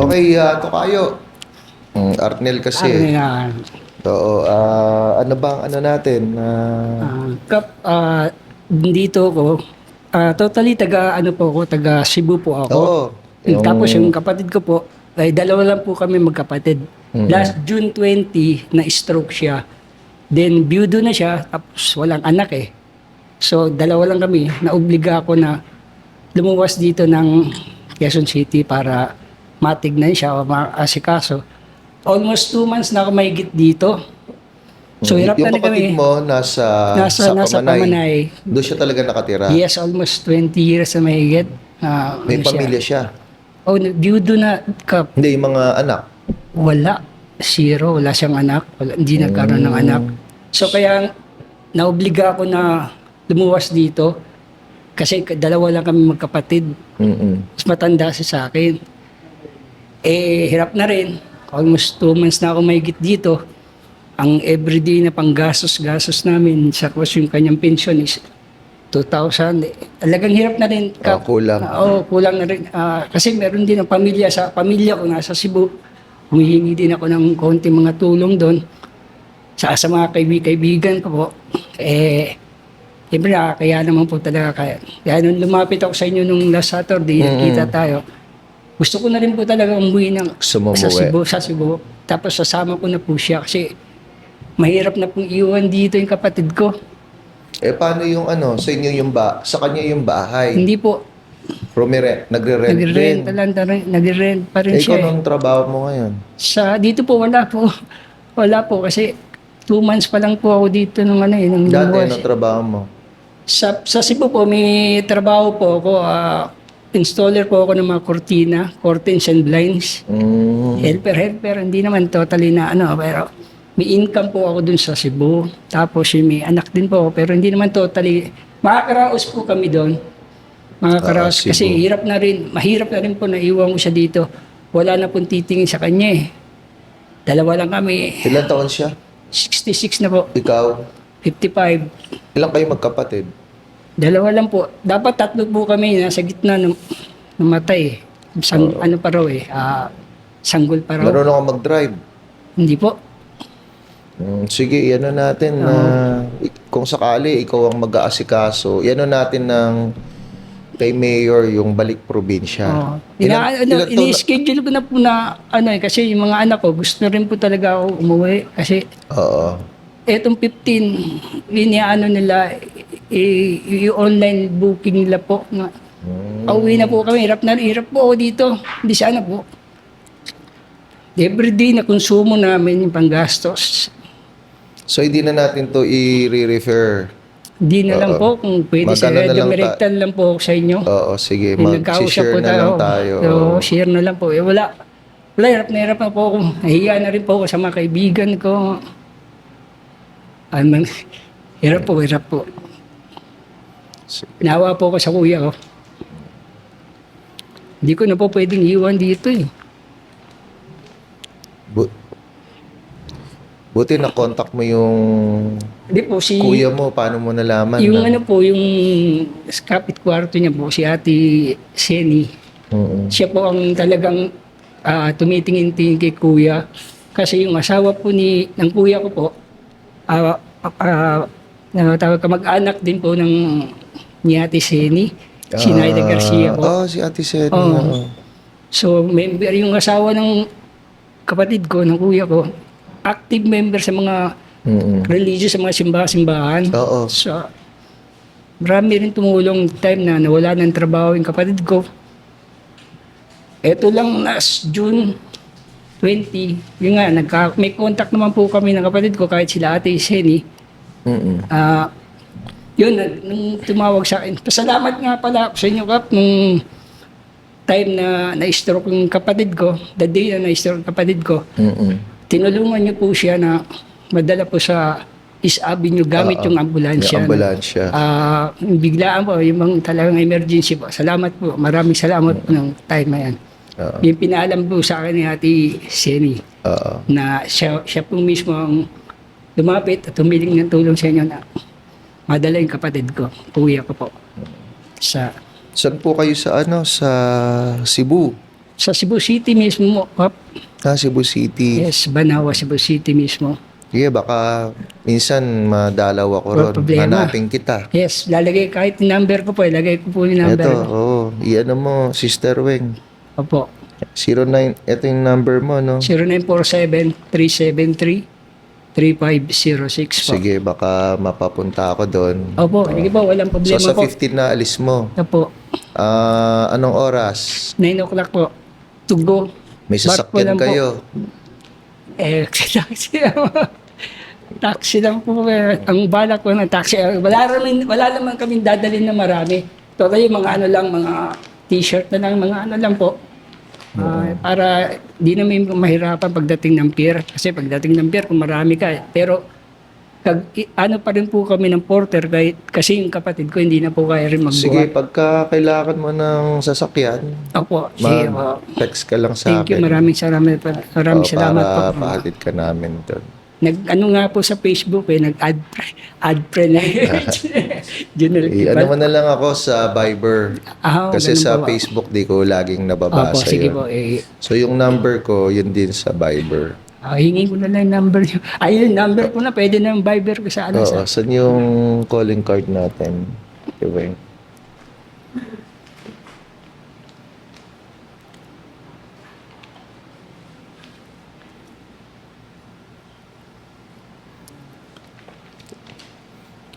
Okay, uh, Tokayo. Mm, Arnel kasi. Ano yan? Oo, ah, ano bang ano natin? Ah, Ah, kap, ah, dito ko, ah, totally taga, ano po ako, taga Cebu po ako. oo. Yung... Tapos yung kapatid ko po, ay dalawa lang po kami magkapatid. Mhm. Last June 20, na-stroke siya. Then, byudo na siya, tapos walang anak eh. So, dalawa lang kami. Naobliga ako na lumuwas dito ng Quezon City para matignan siya o maasikaso. Almost two months na ako mahigit dito. So, mm, hirap yung na kami. kapatid mo nasa, Nasa, sa nasa Pamanay. Pamanay. Doon siya talaga nakatira. Yes, almost 20 years na mahigit. Ah, May ano siya. pamilya siya. Oh, byudo na kap. Hindi, yung mga anak. Wala. Zero. Wala siyang anak. Wala, hindi nagkaroon ng anak. So kaya naobliga ako na lumuwas dito kasi dalawa lang kami magkapatid. Mm-mm. Mas matanda siya sa akin. Eh, hirap na rin. Almost two months na ako mahigit dito. Ang everyday na panggastos-gastos namin sa kwas yung kanyang pension is 2,000. Eh, Talagang hirap na rin. Ah, kulang. Ah, Oo, kulang na rin. Ah, kasi meron din ang pamilya sa pamilya ko nasa Cebu. Humihingi din ako ng konti mga tulong doon. Sa, sa mga kaibig kaibigan ko po. Eh, Siyempre, ah, kaya naman po talaga kaya. Kaya nung lumapit ako sa inyo nung last Saturday, Mm. kita tayo. Gusto ko na rin po talaga umuwi ng, mo sa? Cebu, sa Cebu. Tapos sasama ko na po siya kasi mahirap na pong iwan dito yung kapatid ko. Eh, paano yung ano, sa inyo yung ba, sa kanya yung bahay? Hindi po, Rumire, nagre-rent din. nagre-rent, talanta rin, nagre-rent pa rin Eh, ikaw siya. eh. nung trabaho mo ngayon? Sa, dito po, wala po. Wala po kasi two months pa lang po ako dito nung ano eh, nung Dati, anong trabaho mo? Sa, sa Cebu po, may trabaho po ako. ah, installer po ako ng mga cortina, curtains and blinds. Mm. Helper, helper. Hindi naman totally na ano, pero may income po ako dun sa Cebu. Tapos yung may anak din po ako, pero hindi naman totally. Makakaraos po kami doon. Makakaraos. Ah, Cebu. kasi hirap na rin, mahirap na rin po na iwan ko siya dito. Wala na pong titingin sa kanya eh. Dalawa lang kami. Ilan taon siya? 66 na po. Ikaw? 55. Ilan kayo magkapatid? Dalawa lang po. Dapat tatlo po kami nasa gitna ng namatay. Sang, Ano pa raw eh. ah, sanggol pa raw. Marunong ka mag-drive? Hindi po. Mm, sige, ano natin na kung sakali ikaw ang mag-aasikaso, ano natin ng kay mayor yung balik probinsya. Oo. Ina, ano, ilan taon na- ini-schedule ko na po na ano eh, kasi yung mga anak ko gusto rin po talaga ako umuwi kasi Oo. etong 15 iniano nila i- i- online booking nila po nga Mm. Pauwi na po kami. Hirap na hirap po ako dito. Hindi sana po. Everyday na konsumo namin yung panggastos. So hindi na natin to i-refer. Hindi na lang Oo. po kung pwede sa Magkano na lang direktan lang po ako sa inyo. Oo, sige, nagkausap mag-share po na lang tayo. So, share na lang po. Eh, wala. Wala, hirap na hirap na po ako. Nahiya na rin po ako sa mga kaibigan ko. Ano, hirap po, hirap po. Nawa po ako sa kuya ko. Hindi ko na po pwedeng iwan dito eh. Bu- Buti na contact mo yung Hindi po si... kuya mo, paano mo nalaman? Yung na, ano po, yung kapit kwarto niya po, si Ate Seni. Mm-mm. Siya po ang talagang ah, tumitingin-tingin kay kuya. Kasi yung asawa po ni, ng kuya ko po, ah ah, ah, tawag ka mag-anak din po ng ni Ate Seni, si Naida Garcia po. Oo, Ah, si Ate Seni. Oo. oo. So, member yung asawa ng kapatid ko, ng kuya ko, active member sa mga Mm-mm. religious, sa mga simbahan-simbahan. Oo. So, marami rin tumulong time na nawala ng trabaho yung kapatid ko. Ito lang last June 20, yun nga, nagka, may contact naman po kami ng kapatid ko kahit sila ate Seni. Mm-mm. Ah, yun, nung tumawag sa akin. Pasalamat nga pala sa inyo, Kap, nung time na na-stroke yung kapatid ko, the day na na-stroke yung kapatid ko, Mm-mm. tinulungan niyo po siya na madala po sa East Avenue gamit Oo. yung ambulansya. Yung ambulansya. Ah, biglaan po, yung mga talagang emergency po. Salamat po. Maraming salamat po ng time na yan. Oo. Yung pinaalam po sa akin ni Ate Seni Oo. na siya, siya po mismo ang lumapit at humiling ng tulong sa inyo na madala yung kapatid ko, kuya ko po. Sa, Saan po kayo sa ano? Sa Cebu? Sa Cebu City mismo, Pop. Ah, Cebu City. Yes, Banawa, Cebu City mismo. Sige, baka minsan madalaw ako ron. problema. Hanapin kita. Yes, lalagay kahit number ko po, ilagay ko po yung number. Ito, oo. iano mo, Sister Weng. Opo. 09, ito yung number mo, no? 0947-373-3506 po. Sige, baka mapapunta ako doon. Opo, sige po, walang So, problema sa po. 15 na alis mo. Opo, Ah, anong oras? 9 o'clock po. To go. May Barko sasakyan lang po. kayo. Eh, taxi lang. taxi lang po. Eh. Ang balak ko na taxi. eh, Wala, naman, wala naman kami dadalhin na marami. Yung mga ano lang, mga t-shirt na lang, mga ano lang po. Ah, para di namin mahirapan pagdating ng pier. Kasi pagdating ng pier, kung marami ka. Pero kag, ano pa rin po kami ng porter kahit, kasi yung kapatid ko hindi na po kaya rin Sige, magbuhat. pagka kailangan mo ng sasakyan, Opo, sige po. mag-text ka lang sa Thank you, akin. maraming salamat, po. maraming Oo, salamat po. para pahatid ka namin doon. Nag ano nga po sa Facebook eh, nag-add add friend na. General I-ano mo na lang ako sa Viber. Ah, Kasi sa po? Facebook di ko laging Opo, nababasa sige yun. po. Eh, So yung number ko, yun din sa Viber. ah, hingin ko na lang yung number niyo. Ay, yung number ko na, pwede na yung Viber ko sa ano. Oo, Sa, saan yung calling card natin? Diba?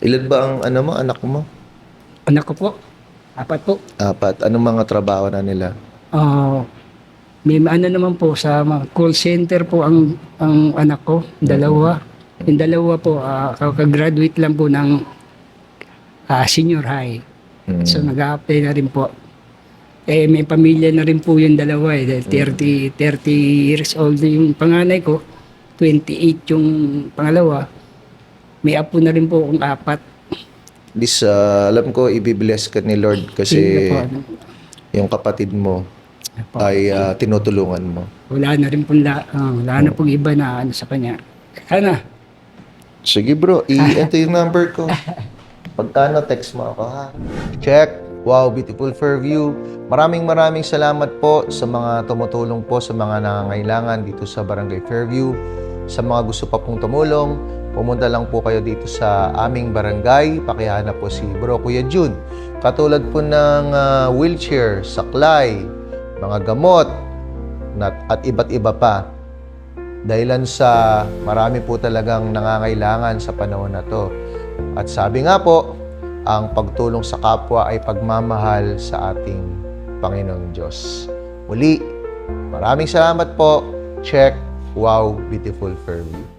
Ilan ba ang ano mo, anak mo? anak ko po. Apat po. Apat. Anong mga trabaho na nila? Ah, may ano naman po sa mga call center po ang ang anak ko, dalawa. Yung dalawa po, ah, kakagraduate lang po ng ah, senior high. Hmm. So nag-a-apply na rin po. Eh may pamilya na rin po yung dalawa eh. Dahil 30, 30 years old na yung panganay ko. 28 yung pangalawa. May apo na rin po akong apat. This, ah, alam ko, ibibless ka ni Lord kasi po, ano. yung kapatid mo Apo. ay ah, tinutulungan mo. Wala na rin po la, ah, wala na pong iba na ano sa kanya. Sana. Sige bro, i ito yung number ko. Pagkano, text mo ako ha. Check. Wow, beautiful Fairview. Maraming maraming salamat po sa mga tumutulong po sa mga nangangailangan dito sa Barangay Fairview. Sa mga gusto pa pong tumulong, pumunta lang po kayo dito sa aming barangay. Pakihanap po si Bro Kuya Jun. Katulad po ng ah, wheelchair, saklay, mga gamot, nat- at iba't iba pa. Dahilan sa marami po talagang nangangailangan sa panahon na to. At sabi nga po, ang pagtulong sa kapwa ay pagmamahal sa ating Panginoong Diyos. Muli, maraming salamat po. Check. Wow, beautiful Fairview.